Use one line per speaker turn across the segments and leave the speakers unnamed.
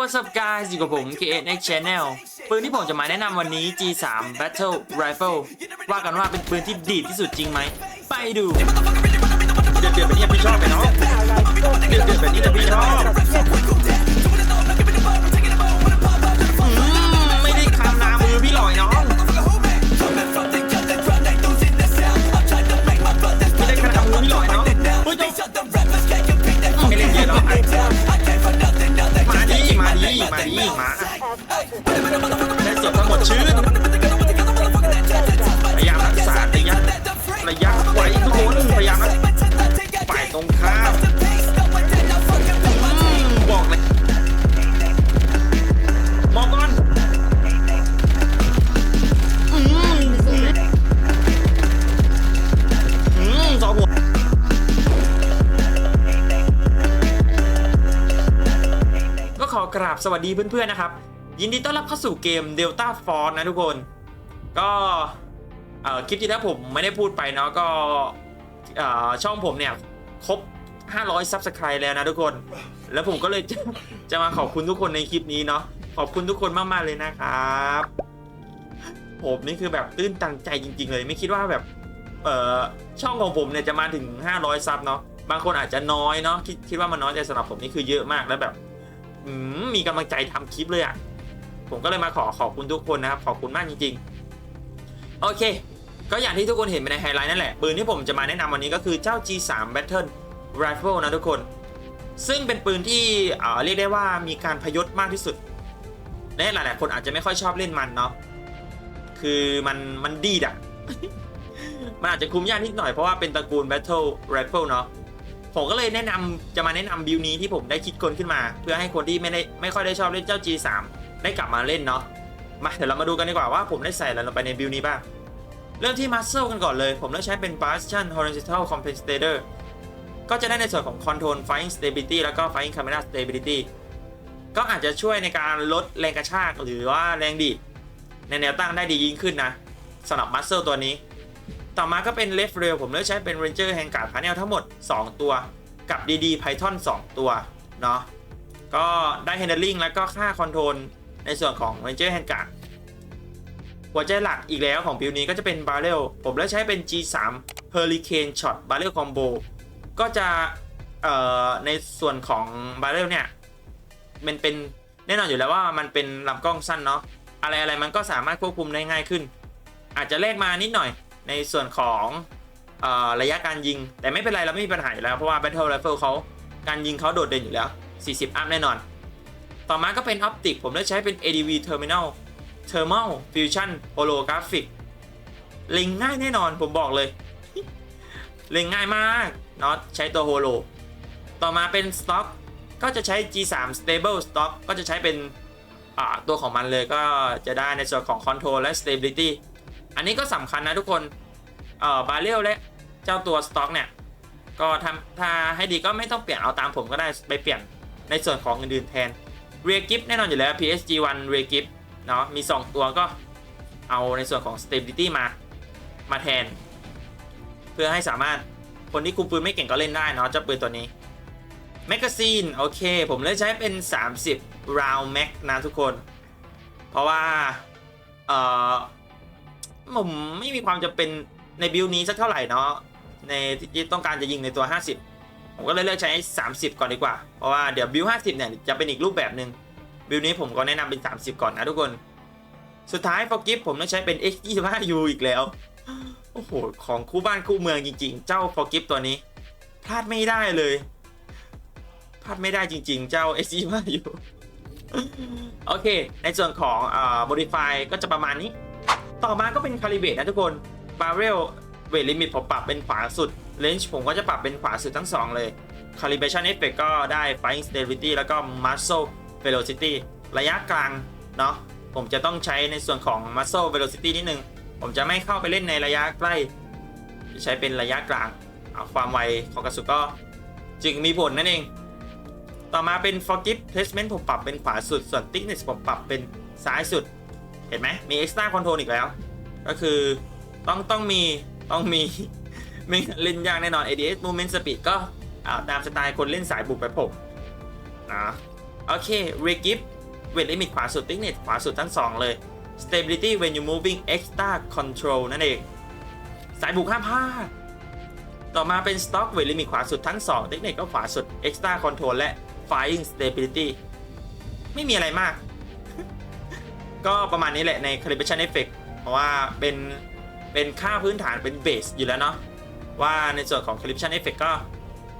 what's up guys อยู่กับผม KNX Channel ปืนที่ผมจะมาแนะนำวันนี้ G3 Battle Rifle ว่ากันว่าเป็นปืนที่ดีที่สุดจริงไหม ไปดู
เดือดเดือดแบบนี้พี่ชอบไปเนาะเดือดเดือดแบบนี้นะพี่ชอบ
อืมไม่ได้คำนามือพี่หลอยน้อง
ไม่ได้ขนาดมือพี่หลอยเนาะ
เฮ้ยเจ้า
ไม่เล่นเยอะหรอกมาดี มาดีมาดีมาได้สดทั้งหมดชื้นพยายามรักษาระยะระยะไว้ทุกคนพยายามฝ่ายตรงข้ามบอกเลยมองก่อน
อืมสองหัว ราบสวัสดีเพื่อนๆนะครับ ยินดีต้อนรับเข้าสู่เกม Delta Force นะทุกคน ก็คลิปที่แล้วผมไม่ได้พูดไปเนาะก็ช่องผมเนี่ยครบ 500 Subscribe แล้วนะทุกคน แล้วผมก็เลยจะจะมาขอบคุณทุกคนในคลิปนี้เนาะขอบคุณทุกคนมากๆเลยนะครับผมนี่คือแบบตื้นตันใจจริง ๆ เลย ไม่คิดว่าแบบเอ่อช่องของผมเนี่ยจะมาถึง 500 ซับเนาะบางคนอาจจะน้อยเนาะคิดคิดว่ามันน้อยแต่สำหรับผมนี่คือเยอะมากแล้วแบบ อืมมีกำลังใจทำคลิปเลยอะ่ะ ผมก็เลยมาขอขอบคุณทุกคนนะครับขอบคุณมากจริง ๆ โอเค ก็อย่างที่ทุกคนเห็นไปในไฮไลท์นั่นแหละ ปืนที่ผมจะมาแนะนำวันนี้ก็คือเจ้า G3 Battle Rifle นะทุกคน ซึ่งเป็นปืนที่เออเรียกได้ว่ามีการพยศมากที่สุดและหลายๆคนอาจจะไม่ค่อยชอบเล่นมันเนาะคือมันมันดีดอะมันอาจจะคุ้มยากนิดหน่อยเพราะว่าเป็นตระกูล Battle Rifle เนาะ ผมก็เลยแนะนำจะมาแนะนำบิลนี้ที่ผมได้คิดคนขึ้นมา เพื่อให้คนที่ไม่ได้ไม่ค่อยได้ชอบเล่นเจ้า G3 ได้กลับมาเล่นเนาะมาเดี๋ยวเรามาดูกันดีกว่าว่าผมได้ใส่อะไรลงไปในบิลนี้บ้าง เริ่มที่ Muscle กันก่อนเลย ผมเลือกใช้เป็น Bastion Horizontal Compensator ก็จะได้ในส่วนของ Control Firing Stability แล้วก็ Firing Camera Stability ก็อาจจะช่วยในการลดแรงกระชากหรือว่าแรงดีดในแนวตั้งได้ดียิ่งขึ้นนะสำหรับ Muscle ตัวนี้ ต่อมาก็เป็น Left Rail ผมเลือกใช้เป็น Ranger Handguard Panel ทั้งหมด 2 ตัว กับ DD Python 2ตัวเนาะก็ได้ Handling แล้วก็ค่า Control ในส่วนของ Ranger Handguard หัวใจหลักอีกแล้วของบิวนี้ก็จะเป็น Barrel ผมเลือกใช้เป็น G3 Hurricane Shot Barrel Combo ก็จะในส่วนของ Barrel เนี่ยมันเป็นแน่นอนอยู่แล้วว่ามันเป็นลำกล้องสั้นเนาะอะไรอะไรมันก็สามารถควบคุมได้ง่ายขึ้น อาจจะเลขมานิดหน่อย ในส่วนของออระยะการยิง แต่ไม่เป็นไรเราไม่มีปัญหาอยู่แล้ว เพราะว่า Battle Rifle เขาการยิงเขาโดดเด่นอยู่แล้ว 40 อัพแน่นอน ต่อมาก็เป็น Optic ผมได้ใช้เป็น ADV Terminal Thermal Fusion Holographic เล็งง่ายแน่นอนผมบอกเลย เล็งง่ายมากเนาะใช้ตัว Holo ต่อมาเป็น Stock ก็จะใช้ G3 Stable Stock ก็จะใช้เป็นตัวของมันเลยก็จะได้ในส่วนของ Control และ Stability อันนี้ก็สำคัญนะทุกคนเอ่อบาเรลและเจ้าตัว Stock เนี่ยก็ทำถ้าให้ดีก็ไม่ต้องเปลี่ยนเอาตามผมก็ได้ไปเปลี่ยนในส่วนของอื่นๆแทน Rear Grip แน่นอนอยู่แล้ว PSG1 Rear Grip เนาะมี 2 ตัวก็เอาในส่วนของ Stability มามาแทน เพื่อให้สามารถคนที่คุมปืนไม่เก่งก็เล่นได้เนาะเจ้าปืนตัวนี้แมกกาซีนโอเค ผมเลือกใช้เป็น 30 round max นะทุกคน เพราะว่า เอ่อ ผมไม่มีความจะเป็นในบิลนี้สักเท่าไหร่เนาะในที่ต้องการจะยิงในตัว 50 ผมก็เลยเลือกใช้ 30 ก่อนดีกว่า เพราะว่าเดี๋ยวบิล50 เนี่ยจะเป็นอีกรูปแบบหนึ่งบิลนี้ผมก็แนะนำเป็น 30 ก่อนนะทุกคน สุดท้าย for gift ผมต้องใช้เป็น X25U อีกแล้ว โอ้โห ของคู่บ้านคู่เมืองจริง ๆ เจ้า for gift ตัวนี้ พลาดไม่ได้เลย พลาดไม่ได้จริง ๆ เจ้า s อมาอยู่โอเค ในส่วนของอ่า modify ก็จะประมาณนี้ ต่อมาก็เป็น calibrate นะทุกคน barrel weight limit ผมปรับเป็นขวาสุด range ผมก็จะปรับเป็นขวาสุดทั้งสองเลย calibration effect ก็ได้ firing stability แล้วก็ muscle velocity ระยะกลางเนาะผมจะต้องใช้ในส่วนของ muscle velocity นิดนึง ผมจะไม่เข้าไปเล่นในระยะใกล้จะใช้เป็นระยะกลางเอาความไวของกระสุนก็จึงมีผลนั่นเอง ต่อมาเป็น forgive placement ผมปรับเป็นขวาสุด ส่วน thickness ผมปรับเป็นซ้ายสุด เห็นไหมมี extra control อีกแล้ว ก็คือต้องต้องมีต้องมีไม่เล่นยากแน่นอน ADS movement speed ก็อ่าตามสไตล์คนเล่นสายบุกแบบผมนะโอเค r e g i p เวทลิมิตขวาสุด thickness ขวาสุดทั้งสองเลย stability when you moving extra control นั่นเอง สายบุกห้ามพลาดต่อมาเป็น stock เวทลิมิตขวาสุดทั้ง 2 thickness ก็ขวาสุด extra control และ flying stability ไม่มีอะไรมาก ก็ประมาณนี้แหละใน calibration effect เพราะว่าเป็นเป็นค่าพื้นฐานเป็นเบสอยู่แล้วเนาะว่าในส่วนของ calibration effect ก็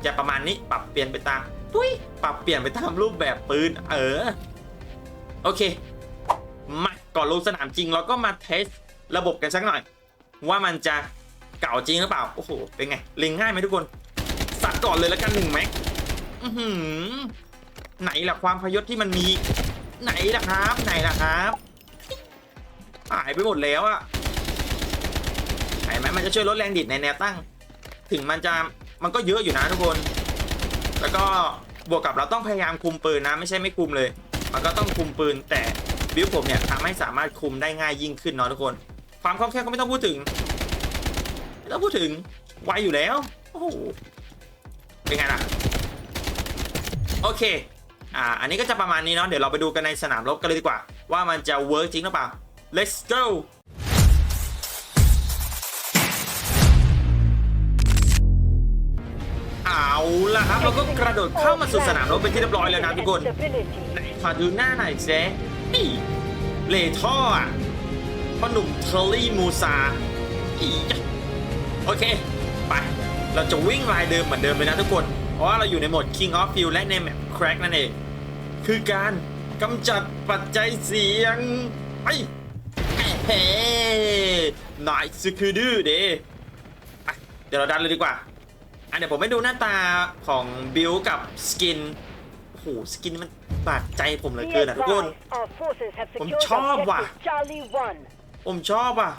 จะประมาณนี้ปรับเปลี่ยนไปตามทุยปรับเปลี่ยนไปตามรูปแบบปืนเออ โอเค มาก่อนลงสนามจริงเราก็มาเทสระบบกันสักหน่อย ว่ามันจะเก่าจริงหรือเปล่า โอ้โห เป็นไง เล็งง่ายไหมทุกคน สัดก่อนเลยแล้วกันหนึ่งแม็กอื้อหือไหนล่ะความพยศที่มันมี ไหนล่ะครับ ไหนล่ะครับ หายไปหมดแล้วอะเห็นไหมมันจะช่วยลดแรงดิดในแนวตั้ง ถึงมันจะมันก็เยอะอยู่นะทุกคน แล้วก็บวกกับเราต้องพยายามคุมปืนนะ ไม่ใช่ไม่คุมเลย มันก็ต้องคุมปืน แต่บิวผมเนี่ยทำให้สามารถคุมได้ง่ายยิ่งขึ้นเนาะทุกคน ความคล่องแคล่วก็ไม่ต้องพูดถึงไม่ต้องพูดถึงไวอยู่แล้วโอ้โหเป็นไงล่ะโอเคอ่าอันนี้ก็จะประมาณนี้เนาะเดี๋ยวเราไปดูกันในสนามรบกันเลยดีกว่า ว่ามันจะเวิร์กจริงหรือเปล่า let's go เอาละครับเราก็กระโดดเข้ามาสู่สนามรบเป็นที่เรียบร้อยแล้วนะทุกคนไหนขอดูหน้าหน่อยเจ๊นี่เลท่ออะพ่อหนุ่มเทอร์รี่มูซาอียะโอเค ไป เราจะวิ่งลายเดิมเหมือนเดิมเลยนะทุกคน เพราะว่าเราอยู่ในโหมด King of Field และในแมป Crack นั่นเอง คือการกำจัดปัจจัยเสียง ไป ฮ้นายสคือดื้อเด้ไปเดี๋ยวเราดันเลยดีกว่า อันเดี๋ยวผมไปดูหน้าตาของบิลกับสกินโอ้โหสกินมันบาดใจผมเหลือเกินอะทุกคน ผมชอบว่ะ ผมชอบอะ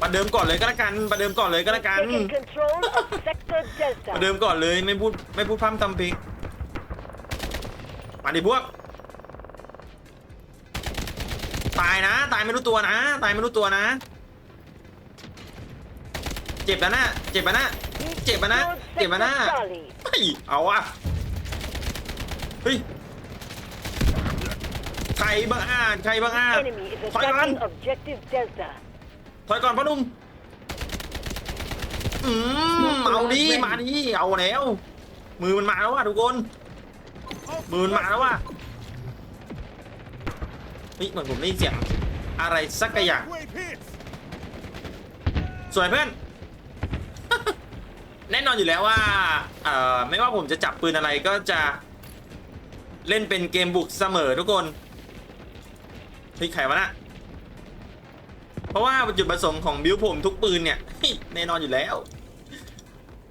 ประเดิมก่อนเลยก็แล้วกันประเดิมก่อนเลยก็แล้วกันประเดิมก่อนเลยไม่พูดไม่พูดพร่ำทำเพลงมาดิพวก ตายนะ ตายไม่รู้ตัวนะ ตายไม่รู้ตัวนะ เจ็บแล้วนะ เจ็บแล้วนะ เจ็บแล้วนะ เจ็บแล้วนะเฮ้ยเอาอะเฮ้ยใครบ้างอ่านใครบ้างอ่านถอยก่อนถอยก่อนพ่อหนุ่มอืมเอาดิมาดิเอาแล้ว มือมันมาแล้วว่ะทุกคน มือมันมาแล้วว่ะ เฮ้ยเหมือนผมได้ยินเสียงอะไรสักอย่าง สวยเพื่อน แน่นอนอยู่แล้วว่าเอ่อไม่ว่าผมจะจับปืนอะไรก็จะเล่นเป็นเกมบุกเสมอทุกคนเฮ้ยใครวะน่ะเพราะว่าจุดประสงค์ของบิวผมทุกปืนเนี่ยเฮ้ยแน่นอนอยู่แล้ว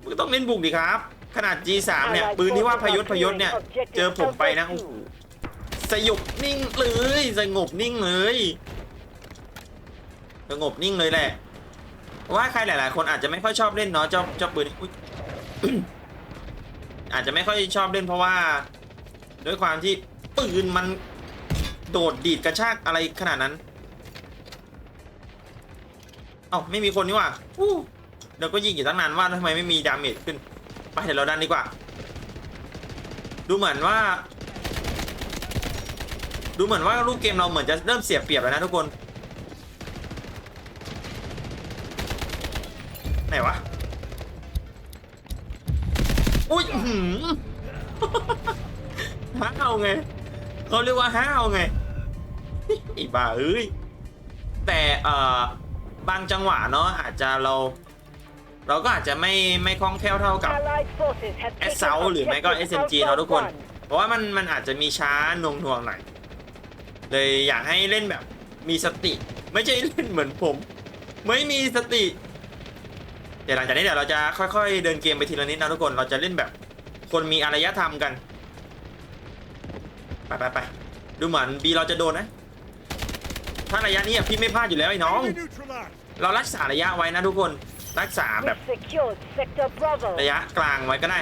มันก็ต้องเล่นบุกดีครับ ขนาด G3 เนี่ยปืนที่ว่าพยศพยศเนี่ย เจอผมไปนะโอ้โห สยบนิ่งเลยสงบนิ่งเลยสงบนิ่งเลยแหละ ว่าใครหลาย ๆ คนอาจจะไม่ค่อยชอบเล่นเนาะเจ้าเจ้าปืนอาจจะไม่ค่อยชอบเล่นเพราะว่า ด้วยความที่ปืนมันโดดดีดกระชากอะไรขนาดนั้น เอ้าไม่มีคนนี่ว่าอู้เดี๋ยวก็ยิงอยู่ตั้งนานว่าทำไมไม่มีดาเมจขึ้น ไปเดี๋ยวเราดันดีกว่า ดูเหมือนว่า ดูเหมือนว่ารูปเกมเราเหมือนจะเริ่มเสียเปรียบแล้วนะทุกคน ไหนวะ อุ้ยอื้อหือห้าวไงเขาเรียกว่าห้าวไงไอ้บ้าเอ้ย แต่เอ่อบางจังหวะเนาะอาจจะเรา เราก็อาจจะไม่ไม่คล่องแคล่วเท่ากับ
แอสเซาหรือไม่ก็ SMG เนาะทุกคน
เพราะว่ามันมันอาจจะมีช้าหน่วงหน่วงๆหน่อย เลยอยากให้เล่นแบบมีสติ ไม่ใช่เล่นเหมือนผม ไม่มีสติ เดี๋ยวหลังจากนี้เดี๋ยวเราจะค่อยๆ เดินเกมไปทีละนิดนะทุกคนเราจะเล่นแบบ คนมีอารยธรรมกันไปไปไปดูเหมือนบีเราจะโดนนะ ถ้าระยะนี้พี่ไม่พลาดอยู่แล้วไอ้น้อง เรารักษาระยะไว้นะทุกคน รักษาแบบระยะกลางไว้ก็ได้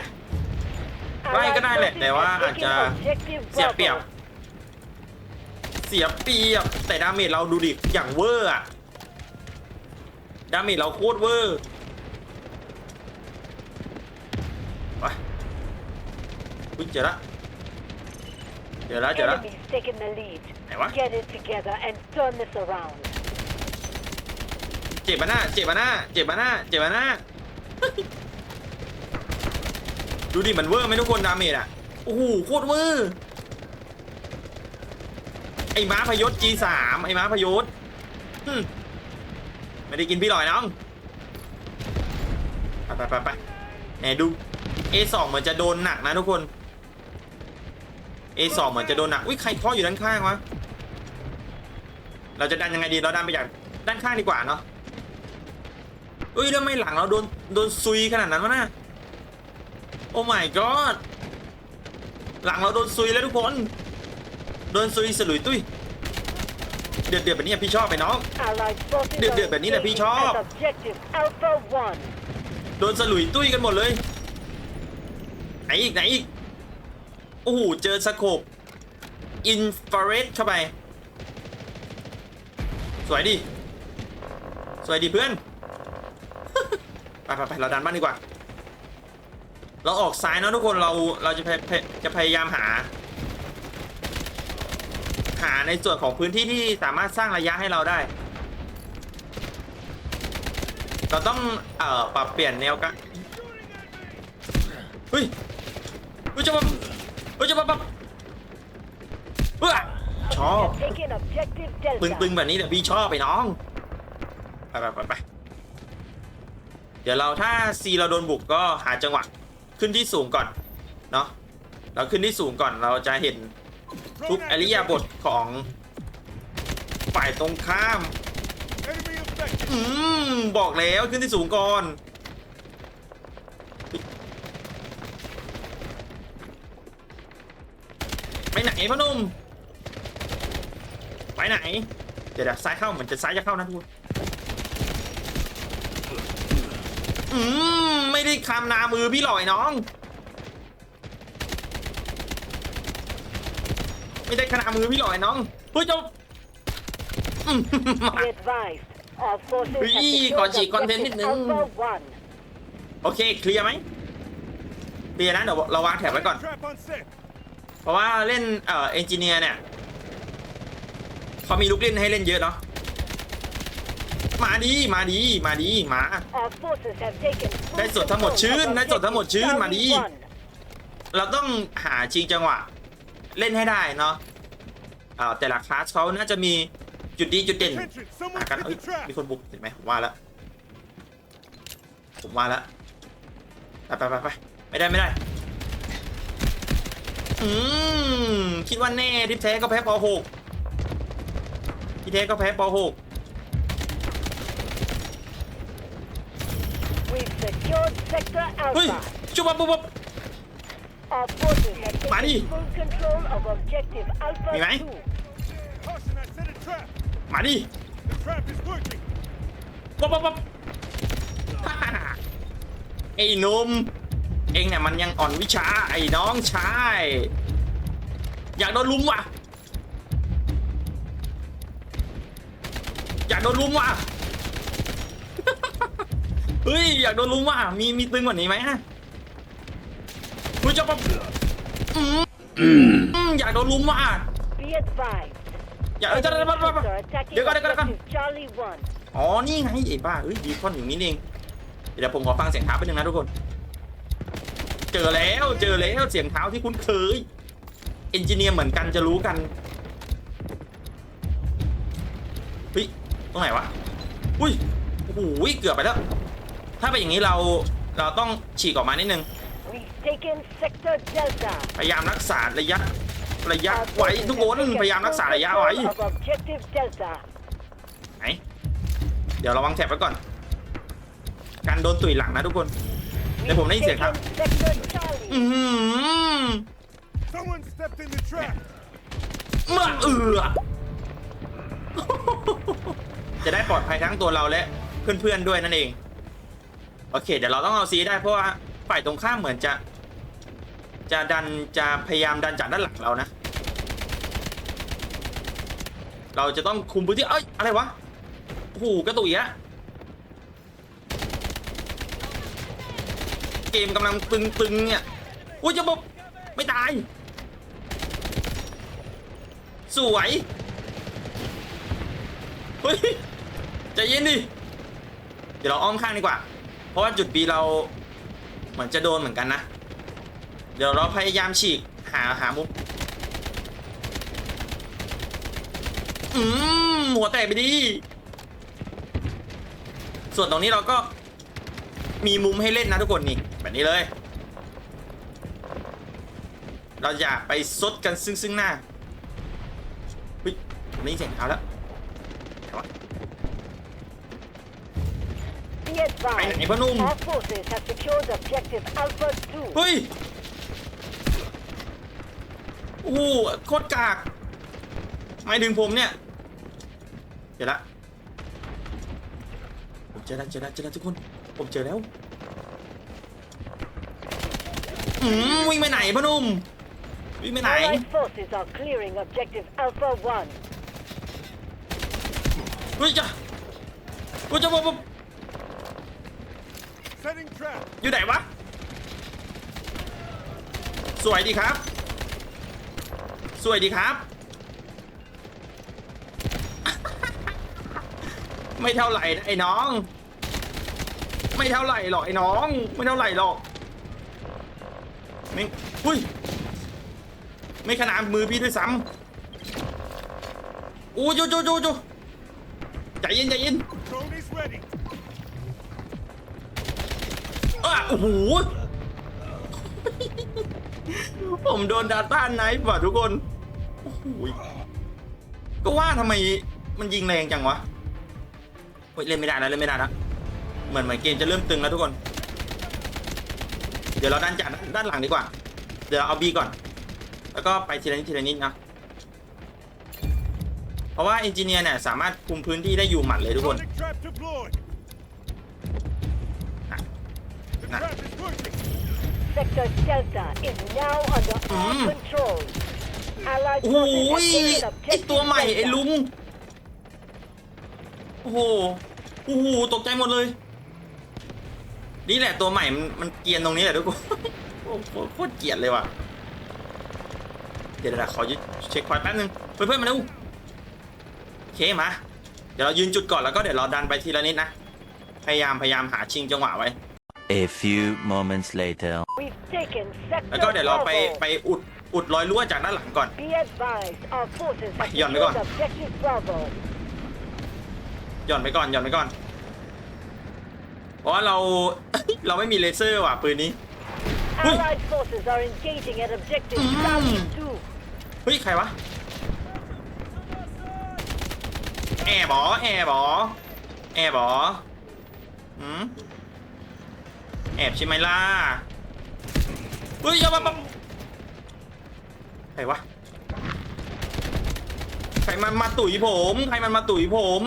ใกล้ก็ได้แหละแต่ว่าอาจจะ
เสียเปรียบ สียเปรียบแต่ดาเมจเราดูดิอย่างเวอร์อะดาเมจเราโคตรเวอร์ไปอุ๊ยเจอละเดี๋ยวแล้วเดี๋ยวแล้ว
Enemy's taken the lead.
ไหนวะ
Get it together and turn this around.
เจ็บมาหน้าเจ็บมาหน้าเจ็บมาหน้าเจ็บมาหน้า ดูดิมันเวอร์ไหมทุกคนดาเมจอะโอ้โหโคตรเวอร์ ไอ้ม้าพยศ G3 ไอ้ม้าพยศหึไม่ได้กินพี่หลอยน้องไปไปไปไปไหนดู A2 เหมือนจะโดนหนักนะทุกคน A2 เหมือนจะโดนหนักอุ้ยใครเคาะอยู่ด้านข้างวะเราจะดันยังไงดีเราดันไปจากด้านข้างดีกว่าเนาะเอ้ยแล้วไม่หลังเราโดนโดนซุยขนาดนั้นวะนะโอ้ my god หลังเราโดนซุยแล้วทุกคน โดนซุยสลุยตุ้ยเดือดเดือดแบบนี้พี่ชอบไปน้อง
Allied forces
Được,
are
được, bạn nghĩ là phi
engaging
chó.
at objective Alpha 1.
โดนสลุยตุ้ยกันหมดเลย ไหนอีกไหนอีก โอ้โห เจอสโคปอินฟราเรดเข้าไป สวยดิ สวยดิเพื่อน ไปไปไปเราดันบ้านดีกว่า เราออกซ้ายเนะทุกคน เราเราจะพยจะพยายามหา หาในส่วนของพื้นที่ที่สามารถสร้างระยะให้เราได้ เราต้องเอ่อปรับเปลี่ยนแนวกันเฮ้ยเฮ้ยจะมาเฮ้ยจะมาปั๊บเฮ้ยชอบ
They've taken objective
ปึงๆแบบนี้เดี๋ยวพี่ชอบไปน้องไปไปไปไปเดี๋ยวเราถ้าซีเราโดนบุกก็หาจังหวะขึ้นที่สูงก่อนเนาะเราขึ้นที่สูงก่อนเราจะเห็น ทุกอริยาบทของฝ่ายตรงข้าม อืม บอกแล้วขึ้นที่สูงก่อน ไปไหนพ่อนุ่ม ไปไหน เดี๋ยวเดี๋ยวซ้ายเข้าเหมือนจะซ้ายจะเข้านะทุกคนอืม ไม่ได้คำนามือพี่หลอยน้อง ไม่ได้คนามือพี่หลอยน้องเฮ้ยเจ้าอืม
Be advised. Our forces have
อุ๊ยขอฉีก
secured
คอนเทนต์นิด
objective
นึง
Alpha 1.
โอเค เคลียร์ไหมเคลียร์นะเดี๋ยวเราวางแถบไว้ก่อน
Trap on set.
เพราะว่าเล่นเอ่อเอนจิเนียร์เนี่ยเขามีลูกเล่นให้เล่นเยอะเนาะมาดี มาดี มาดี มา
Our forces have taken
ได้ส่วนทั้งหมด
full
ชื่น
control
ได้ส่วนทั้งหมดชื่น
of
มาดี
objective Charlie
เราต้องหาชิงจังหวะ เล่นให้ได้เนาะเอ่อแต่ละคลาสเขาน่าจะมีจุดดีจุดเด่น
Attention,
หา
someone
กัน
hit
เอ้ย
the trap.
มีคนบุกเห็นไหมผมว่าแล้วผมว่าแล้วไปไปไปไปไม่ได้ไม่ได้อืมคิดว่าแน่ที่แท้ก็แพ้ปหกที่แท้ก็แพ้ปหก
We've secured Sector
เฮ้ย
Alpha.
จุบปั๊บปุ๊บ ปั๊บ
Our forces have
Mari.
taken full control of objective Alpha
Mi mai?
2.
Caution, I set a trap.
มาดิปั๊บปั๊บปั๊บไอ้นุ่มเองเนี่ยมันยังอ่อนวิชาไอ้น้องชายอยากโดนลุมว่ะอยากโดนลุมว่ะเฮ้ยอยากโดนลุมว่ะมีมีตึงกว่านี้ไหมฮะ จะปั๊บอืมอืมอยากโดนลุมว่ะ
Be advised.
อยากเออจะได้ปั๊บปั๊บปั๊บ
Are attacking
เดี๋ยวก่อนเดี๋ยวก่อนเดี๋ยวก่อน
objective Charlie 1.
อ๋อ นี่ไงไอ้บ้าเอ้ยดีคอนอยู่นี่เอง เดี๋ยวผมขอฟังเสียงเท้าไปหนึ่งนะทุกคน เจอแล้ว เจอแล้วเสียงเท้าที่คุ้นเคย เอนจิเนียร์เหมือนกันจะรู้กันเฮ้ยตรงไหนวะ อุ้ย โอ้โหเกือบไปแล้ว ถ้าเป็นอย่างนี้เรา เราต้องฉีกออกมานิดนึง
We've taken Sector Delta.
พยายามรักษาระยะระยะ
Our
ไว้
forces
ทุกคน
have taken
พยายามรักษา
full
ระยะไว้
control of objective Delta.
ไหน เดี๋ยวระวังแถบไว้ก่อน การโดนตุ๋ยหลังนะทุกคน เดี๋ยวผมได้ยินเสียงครับ
Taken Sector Charlie.
อือหือ
Someone stepped in the trap.
เมื่อเอือ จะได้ปลอดภัยทั้งตัวเราและเพื่อนๆด้วยนั่นเอง โอเค เดี๋ยวเราต้องเอาซีได้เพราะว่าฝ่ายตรงข้ามเหมือนจะ จะดันจะพยายามดันจากด้านหลังเรานะ เราจะต้องคุมพื้นที่ เอ้ย อะไรวะโอ้โหกระตุยอะเกมกำลังตึงๆเนี่ยอุ้ยจะบอกไม่ตาย สวย เฮ้ยใจเย็นดิ เดี๋ยวเราอ้อมข้างดีกว่า เพราะว่าจุด B เราเหมือนจะโดนเหมือนกันนะ เดี๋ยวเราพยายามฉีกหาหามุมอืมหัวแตกไปดีส่วนตรงนี้เราก็มีมุมให้เล่นนะทุกคนนี่แบบนี้เลย เราอย่าไปซดกันซึ่งซึ่งหน้าเฮ้ยผมได้ยินเสียงเท้าแล้ว
Be advised,
Ay, iba nung-
our forces have secured objective Alpha 2.
เฮ้ย โอ้โหโคตรกากหมายถึงผมเนี่ยเจอละ ผมเจอแล้วเจอแล้วเจอแล้วทุกคน ผมเจอแล้ว อืมวิ่งไปไหนพ่อหนุ่ม วิ่งไปไหน
Allied forces are clearing objective Alpha 1.
เฮ้ยจ้ะเฮ้ยจ้ะผมผม
Setting trap.
อยู่ไหนวะ สวยดีครับ สวยดีครับ ไม่เท่าไหร่นะไอ้น้อง ไม่เท่าไหร่หรอกไอ้น้อง ไม่เท่าไหร่หรอกไม่อุ้ย ไม่ขนาดมือพี่ด้วยซ้ำอู้จูจูจูจูใจเย็นใจเย็นอะโอ้โหผมโดนดาต้าไนฟ์ว่ะทุกคน โอ้โหก็ว่าทำไมมันยิงแรงจังวะเฮ้ยเล่นไม่ได้แล้วเล่นไม่ได้แล้วเหมือนเหมือนเกมจะเริ่มตึงแล้วทุกคน เดี๋ยวเราด้านจากด้านหลังดีกว่า เดี๋ยวเราเอาบีก่อน แล้วก็ไปทีละนิดทีละนิดนะ เพราะว่าเอนจิเนียร์เนี่ยสามารถคุมพื้นที่ได้อยู่หมัดเลยทุกคน
Sonic trap deployed. The
Nah.
trap is working.
Sector Delta is now under our
Mm.
control. Allied
โอ้โห
forces have
ไอ
taken
ตัวใหม่
objective
ไอ้ลุง
Delta.
โอ้โห โอ้โห ตกใจหมดเลย นี่แหละตัวใหม่มันมันเกรียนตรงนี้แหละทุกคนโอ้โหโคตรเกลียดเลยว่ะ เดี๋ยวเดี๋ยวขอยึดเช็คพอยต์แป๊บนึง เพื่อนๆมาเร็วโอเคมา เดี๋ยวเรายืนจุดก่อนแล้วก็เดี๋ยวเราดันไปทีละนิดนะ พยายามพยายามหาชิงจังหวะไว้
A few moments later.
We've taken
แล้วก็
Sector
เดี๋ยวเราไป
Bravo.
ไปอุด อุดรอยรั่วจากด้านหลังก่อน
Be advised, our forces have
Ay, yun,
secured
Migon.
objective Bravo.
หย่อนไปก่อนหย่อนไปก่อน เพราะว่าเรา เราไม่มีเลเซอร์ว่ะปืนนี้ Ui.
Allied forces are engaging at objective
Mm.
Charlie 2.
เฮ้ย ใครวะ แอร์บอแอร์บอแอร์บอหืมแอบใช่ไหมล่ะเฮ้ยอย่ามาปั๊บ ใครวะ ใครมันมาตุ๋ยผม ใครมันมาตุ๋ยผม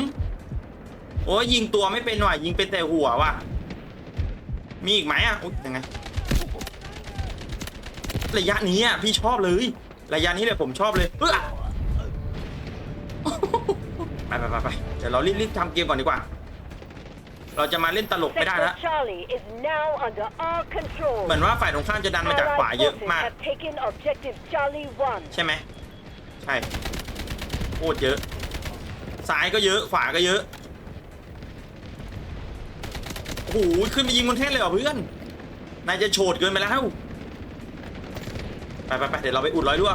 โอ้ยยิงตัวไม่เป็นว่ะยิงเป็นแต่หัวว่ะ มีอีกไหมอะ อุ๊ยยังไง ระยะนี้อะพี่ชอบเลย ระยะนี้เลยผมชอบเลยเออไปไปไปไปเดี๋ยวเรารีบๆทำเกมก่อนดีกว่า เราจะมาเล่นตลกไม่ได้
Sector
แล้ว
Charlie is now under our control.
เหมือนว่าฝ่ายตรงข้ามจะดันมาจากขวา
Allied
เยอะ
forces
มาก
have taken objective Charlie 1.
ใช่ไหมใช่โคตรเยอะ ซ้ายก็เยอะ ขวาก็เยอะโอ้โหขึ้นไปยิงบนแท่นเลยเหรอเพื่อน นายจะโฉดเกินไปแล้ว ไปไปไปเดี๋ยวเราไปอุดร้อยรั่ว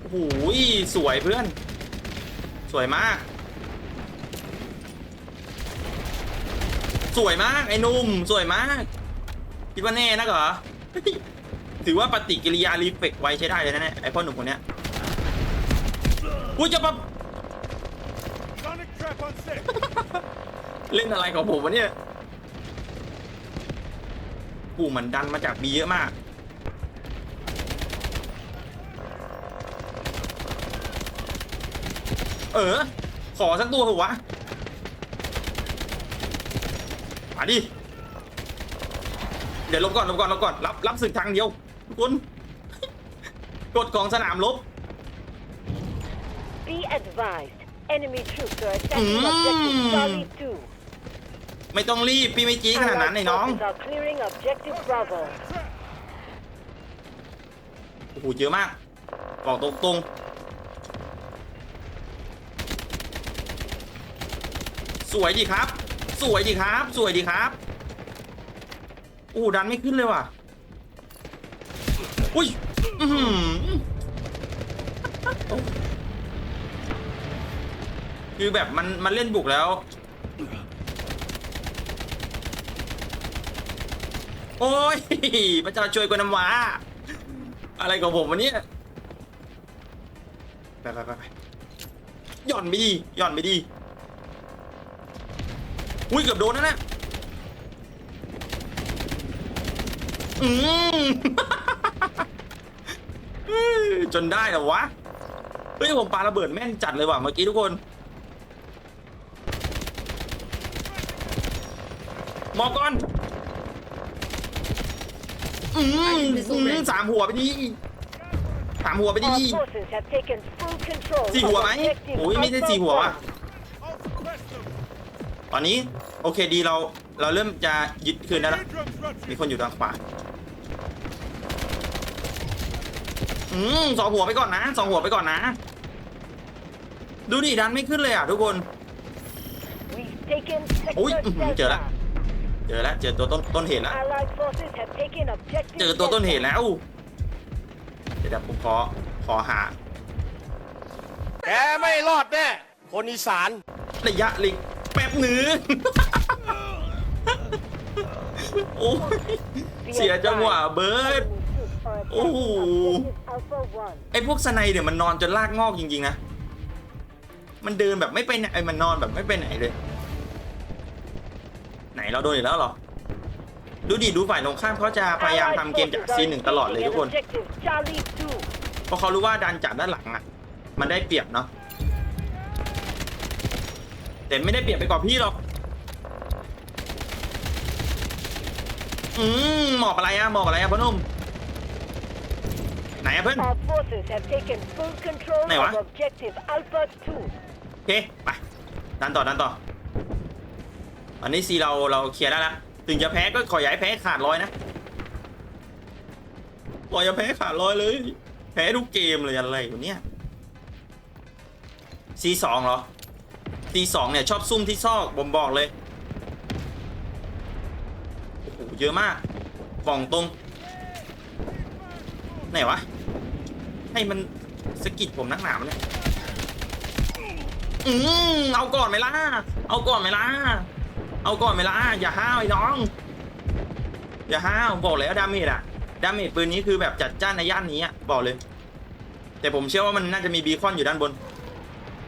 โอ้โหสวยเพื่อน สวยมาก สวยมากไอ้นุ่มสวยมากคิดว่าแน่นักเหรอถือว่าปฏิกิริยารีเฟกไวใช้ได้เลยนะเนี่ยไอพ่อหนุ่มคนเนี้ยอุ้ยจะปะเล่นอะไรของผมวะเนี่ยกูมันดันมาจากบีเยอะมาก เออ ขอสักตัวเถอะวะ มาดิ เดี๋ยวลบก่อนลบก่อนลบก่อนรับรับศึกทางเดียวทุกคนกฎของสนามลบ
Be advised, enemy troops are attacking
Mm.
objective Charlie 2.
ไม่ต้องรีบพี่ไม่จี้ขนาดนั้นไอ้
Allied
น้อง
forces are clearing objective Bravo.
โอ้โหเยอะมาก บอกตรงๆ สวยดีครับ สวยดีครับ สวยดีครับโอ้ดันไม่ขึ้นเลยว่ะ อุ้ยอืคือแบบมันมันเล่นบุกแล้ว โอ้ยพระเจ้าช่วยกวนน้ำว้า อะไรของผมวะเนี่ยไปไปไปไปหย่อนไปดีหย่อนไปดี อุ้ยเกือบโดนนะเนี่ยอืมจนได้เหรอวะ เฮ้ย ผมปาระเบิดแม่นจัดเลยว่ะเมื่อกี้ทุกคน มองก่อน อืมอืมสามหัวไปดีสามหัวไปดี
Our forces have taken full control
สี่
of
หัวไหม
objective
โอ้ยไม่ใช่
Alpha
สี่หัวว่ะ
1.
ตอนนี้โอเคดีเราเราเริ่มจะยึดคืนได้แล้วมีคนอยู่ทางขวาอืมสองหัวไปก่อนนะสองหัวไปก่อนนะ ดูดิดันไม่ขึ้นเลยอะทุกคน
We've taken
Ui,
sector
ừ, chờ đã.
Delta.
เจอแล้วเจอตัวต้นต้นเหตุแล้ว
Allied forces have taken objective
เจอตัวต้นเหตุ
Delta.
แล้วเดี๋ยวเดี๋ยวผมขอขอหา
แกไม่รอดแน่คนอีสาน
ระยะลิงแป๊บ หนึ่งโอ้ยเสียจังหวะเบิร์ด
Enemy troops are attacking
Oh.
objective Alpha 1.
ไอ้พวกสไนเนี่ยมันนอนจนลากงอกจริงๆนะ มันเดินแบบไม่ไปไหนไอ้มันนอนแบบไม่ไปไหนเลย ไหนเราโดนอีกแล้วเหรอ ดูดิดูฝ่ายตรงข้ามเขาจะพยายามทำเกมจากซีหนึ่งตลอดเลยทุกคน เพราะเขารู้ว่าดันจากด้านหลังอะ มันได้เปรียบเนาะ แต่ไม่ได้เปรียบไปกว่าพี่หรอก อืมหมอบอะไรอะหมอบอะไรอะพ่อหนุ่ม ไหนอะเพื่อน
Our forces have taken full control
Này quá.
of objective Alpha 2.
โอเค ไป ดันต่อ ดันต่อ อันนี้ซีเราเราเคลียร์ได้แล้วถึงจะแพ้ก็ขออย่าให้แพ้ขาดร้อยนะขออย่าแพ้ขาดร้อยเลย แพ้ทุกเกมเลยอะไรอยู่เนี่ยซีสองเหรอ ซีสองเนี่ยชอบซุ่มที่ซอกผมบอกเลยโอ้โหเยอะมากบ่องตรง ไหนวะ ให้มันสกิดผมนักหนามเนี่ยอืมเอาก่อนไหมล่ะ เอาก่อนไหมล่ะ เอาก่อนไหมล่ะ อย่าห้าวไอ้น้อง อย่าห้าวบอกแล้วดาเมจอะดาเมจปืนนี้คือแบบจัดจ้านในย่านนี้อะบอกเลย แต่ผมเชื่อว่ามันน่าจะมีบีคอนอยู่ด้านบน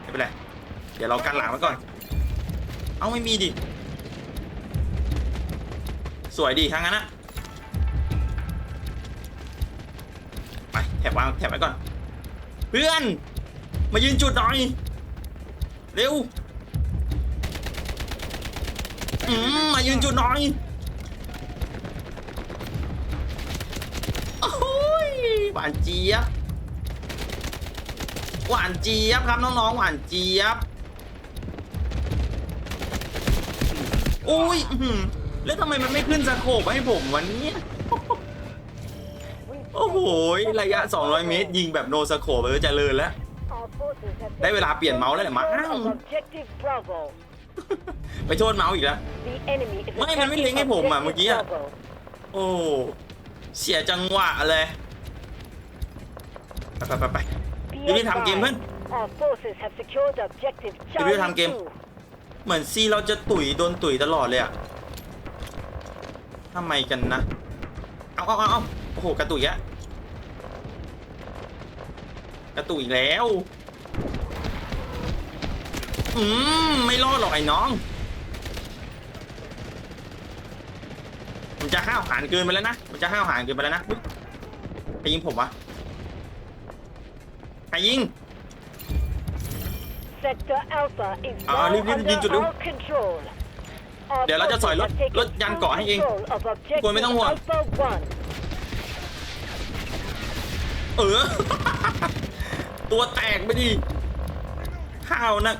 ไม่เป็นไร ดี๋ยวเรากันหลังไว้ก่อน เอาไม่มีดิ สวยดีทั้งนั้นอะไปแถบวางแถบไว้ก่อน เพื่อน มายืนจุดหน่อย เร็ว อืมมายืนจุดหน่อยโอ้ยหวานเจี๊ยบหวานเจี๊ยบครับน้องๆหวานเจี๊ยบ อุ้ยอื้อหือแล้วทำไมมันไม่ขึ้นสโคปให้ผมวันนี้ โอ้โหระยะ 200 เมตร ยิงแบบโนสโคปเออเจริญแล้ว
Our forces have
ได้เวลา
taken
เปลี่ยนเมาส์แล้วแหละมั้ง
control of objective Bravo.
ไปโทษเมาส์อีกแล้ว
The enemy is
ไม่มันไม่เล็งให้ผมอะ
attacking
เมื่อกี้อะ
objective Bravo.
โอ้ เสียจังหวะเลยไปไปไปไป
Be
รีบๆทำเกมเพื่อน
advised, Our forces have secured objective
รีบๆทำเกม
Charlie 2.
เหมือนซีเราจะตุ๋ยโดนตุ๋ยตลอดเลยอะทำไมกันนะ เอาเอาเอาเอาโอ้โห กระตุยอะกระตุยแล้ว อืม ไม่รอดหรอกไอ้น้อง มันจะห้าวหาญเกินไปแล้วนะ มันจะห้าวหาญเกินไปแล้วนะอุ๊ยใครยิงผมวะใครยิง
Sector Alpha is
อ่า
now
รีบๆ
under
ยิงจุดเร็ว
our control. Our
เดี๋ยวเราจะสอยรถ
forces have taken
รถยานเกาะให้เอง
full control of objective
กลัวไม่ต้องห่วง
Alpha 1.
เออ ตัวแตกไปดิข้าวนะ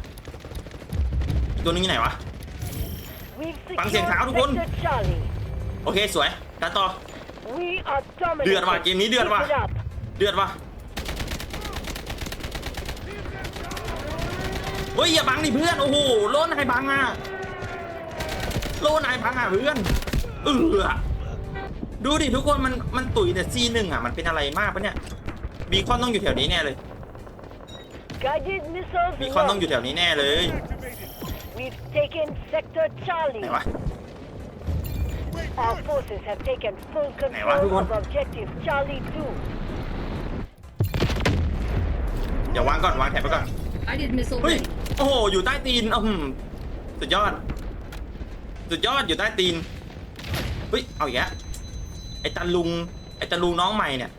อีกตัวนึงอยู่ไหนวะ
We've
ฟังเสียง
secured
เท้าทุกคน
Sector Charlie.
โอเคสวยดันต่อ
We are dominating.
เดือดว่ะเกมนี้เดือดว่ะ
Keep it up.
เดือดวะ เฮ้ยอย่าบังดิเพื่อนโอ้โหโลนายบังอะโลนายบังอะเพื่อนเออดูดิทุกคนมันมันตุ๋ยแต่ซีหนึ่งอะมันเป็นอะไรมากปะเนี่ยบีคอนต้องอยู่แถวนี้แน่เลย
Guided missiles
บีคอนต้องอยู่
launched.
แถวนี้แน่เลย
We've taken Sector
ไหน
Charlie.
วะ
Our forces have taken full
Này quá,
control
đúng
of
không?
Objective Charlie 2.
เดี๋ยววางก่อนวางแถบไปก่อน
Guided missile
เฮ้ย
ready.
โอ้โห อยู่ใต้ตีนอืมสุดยอด สุดยอดอยู่ใต้ตีนเฮ้ย เอาอีกแล้วไอ้ตาลุง ไอ้ตาลุงน้องใหม่เนี่ย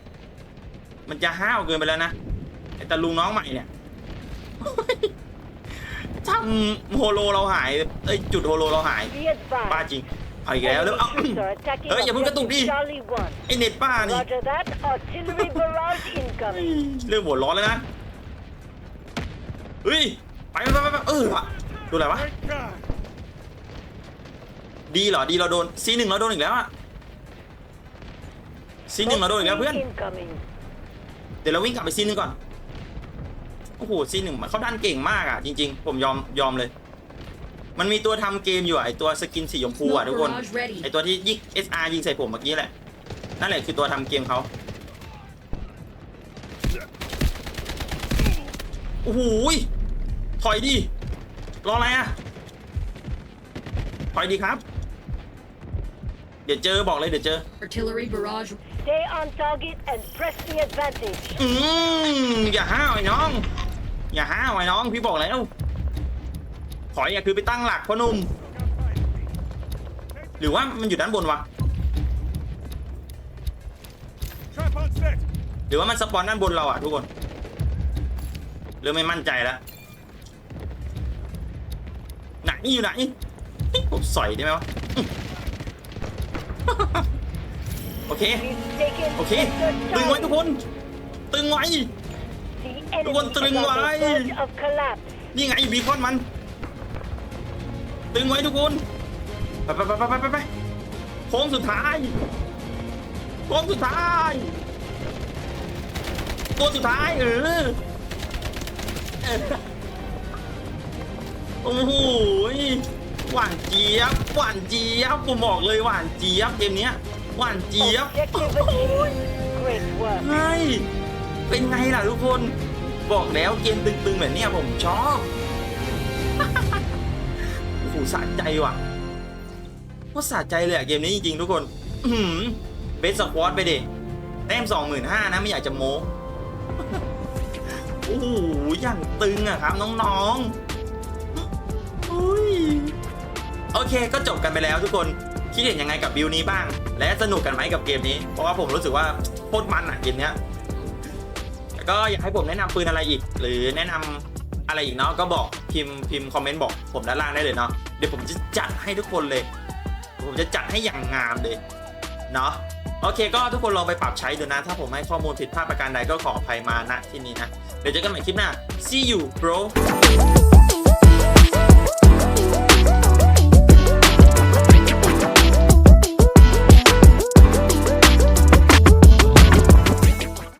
มันจะห้าวเกินไปแล้วนะ ไอ้ตาลุงน้องใหม่เนี่ยเฮ้ยทำโฮโลเราหายเอ้ยจุดโฮโลเราหาย
Be
ป้า
advised.
จริงเอาอีกแล้วแล้ว
Enemy
เอา
troops are attacking
เฮ้ยอย่าเพิ่งกระตุกดิ
Objective Charlie 1.
ไอ้เน็ตป้านี่
Roger that. Artillery barrage incoming.
เรื่องหัวร้อนแล้วนะ เฮ้ย ไปไปไปไปเออว่ะดูอะไรวะดีเหรอดีเราโดนซีหนึ่งเราโดนอีกแล้วอะซีหนึ่งเราโดนอีกแล้วเพื่อน
Incoming.
เดี๋ยวเราวิ่งกลับไปซีหนึ่งก่อนโอ้โหซีหนึ่งเขาดันเก่งมากอะจริง ๆ ผมยอมยอมเลย มันมีตัวทำเกมอยู่อะไอตัวสกินสีชมพูอะ
Smoke
ทุกคน
barrage ready.
ไอตัวที่ยิง SR ยิงใส่ผมเมื่อกี้แหละนั่นแหละคือตัวทำเกมเขาโอ้โหย ถอยดิ รออะไรอะถอยดีครับ เดี๋ยวเจอบอกเลยเดี๋ยวเจอ
Artillery barrage.
Stay on target and press the advantage.
อืมอย่าห้าวไอ้น้อง อย่าห้าวไอ้น้องพี่บอกแล้ว ถอยอย่าคือไปตั้งหลักพ่อหนุ่ม หรือว่ามันอยู่ด้านบนวะ
Trap on set.
หรือว่ามันสปอนด้านบนเราอะทุกคน เริ่มไม่มั่นใจแล้วไห นี่อยู่ไหนผมสอยได้ไหมวะ โอเค โอเค ตึงไว้ทุกคน ตึงไว้
The
Tôi
enemy
còn
is
ตึงไว้ นี่ไงบีคอนมัน ตึงไว้ทุกคนไปไปไปไปไปไปโค้งสุดท้ายโค้งสุดท้าย ตัวสุดท้ายเออ โอ้โหยหวานเจี๊ยบหวานเจี๊ยบผมบอกเลยหวานเจี๊ยบเกมเนี้ยหวานเจี๊ยบ
Objective achieved. Great work.
ไงเป็นไงล่ะทุกคน บอกแล้วเกมตึงๆแบบเนี้ยผมชอบโอ้โหสะใจว่ะว่าสะใจเลยอะเกมนี้จริงๆทุกคนอื้อหือเบสสควอตไปดิแต้มสองหมื่นห้านะไม่อยากจะโม้โอ้โหอย่างตึงอะครับน้องๆอุ้ ยโอเคก็จบกันไปแล้วทุกคนคิดเห็นยังไงกับบิวนี้บ้าง และสนุกกันไหมกับเกมนี้ เพราะว่าผมรู้สึกว่าโคตรมันอะเกมเนี้ยแล้วก็อยากให้ผมแนะนำปืนอะไรอีก หรือแนะนำอะไรอีกเนาะก็บอกพิมพ์พิมพ์คอมเมนต์บอกผมด้านล่างได้เลยเนาะเดี๋ยวผมจะจัดให้ทุกคนเลย ผมจะจัดให้อย่างงามเลยเนาะโอเคก็ทุกคนลองไปปรับใช้ดูนะ ถ้าผมให้ข้อมูลผิดพลาดประการใดก็ขออภัยมาณที่นี้นะ เดี๋ยวเจอกันใหม่คลิปหน้า see you bro